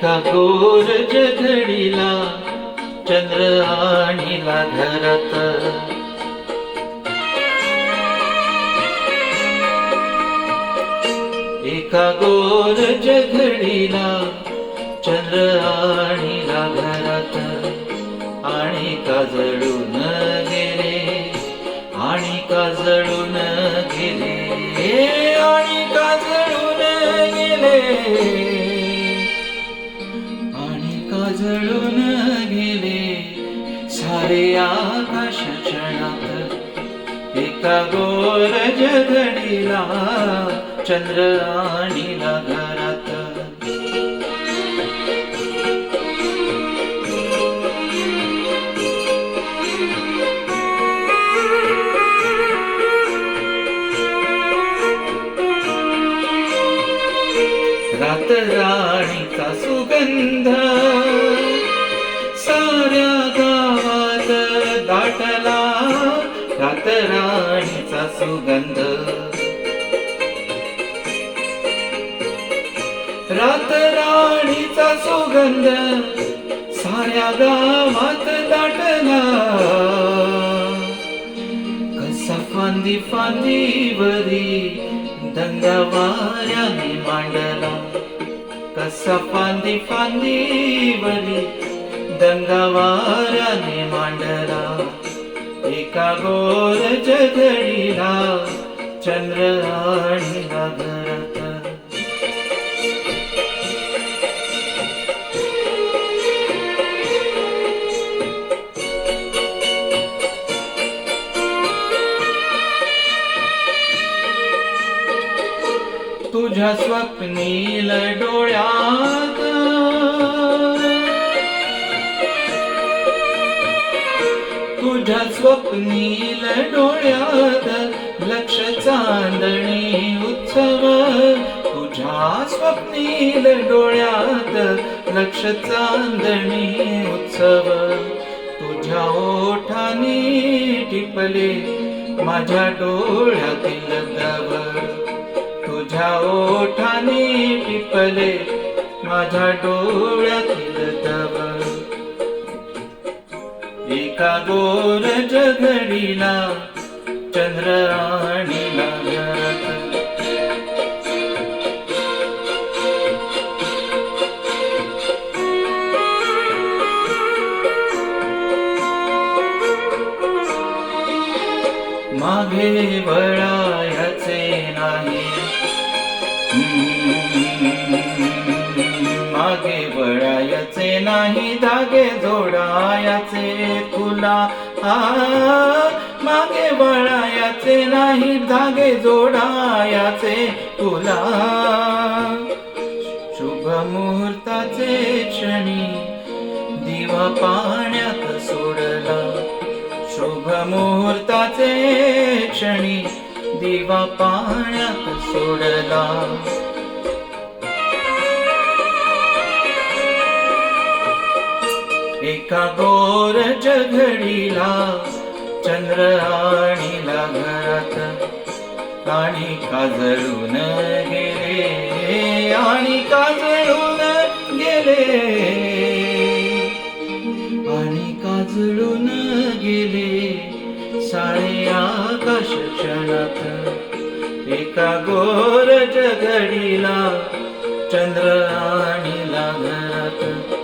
एका गोर जघडीला चंद्र आणीला घरात. एका गोर जघडीला चंद्र आणीला घरात. आणि काजळून गेले आणि काजळून गेले आणि काजळून गेले. उजळून गेले. सारे आकाश क्षणात एका गोर जगडीला चंद्र आणीला घरा रात राणीचा सुगंध. साऱ्या गावात दाटला रात राणीचा सुगंध. रात राणीचा सुगंध साऱ्या गावात दाटला. कसा फांदी फांदीवरी वाऱ्याने मांडला. कसा फांदी फांदीवरी दंगा वाऱ्याने मांडला. एका गोर जगडीला चंद्र आणीला तुझ्या स्वप्नील डोळ्यात तुझ्या स्वप्नील डोळ्यात लक्ष चांदणी उत्सव. तुझ्या स्वप्नील डोळ्यात लक्ष चांदणी उत्सव. तुझ्या ओठाने टिपले माझ्या डोळ्यातील दव. तुझ्या ओठाने टिपले माझ्या डोळ्यातील दव एका गोर जगडीला चंद्र आणि मागे वळायचे नाही. मागे वळायचे नाही धागे जोडायचे तुला. आ मागे वळायचे नाही धागे जोडायचे तुला. शुभ मुहूर्ताचे क्षणी दिवा पाण्यात सोडला. शुभ मुहूर्ताचे क्षणी दिवा पाण्यात सोडला. एका गोर जघडीला चंद्र आणीला घरात. आणि काजळून गेले आणि काजळ आकाश क्षणात एका गोर जगडीला चंद्र आणीला घरात.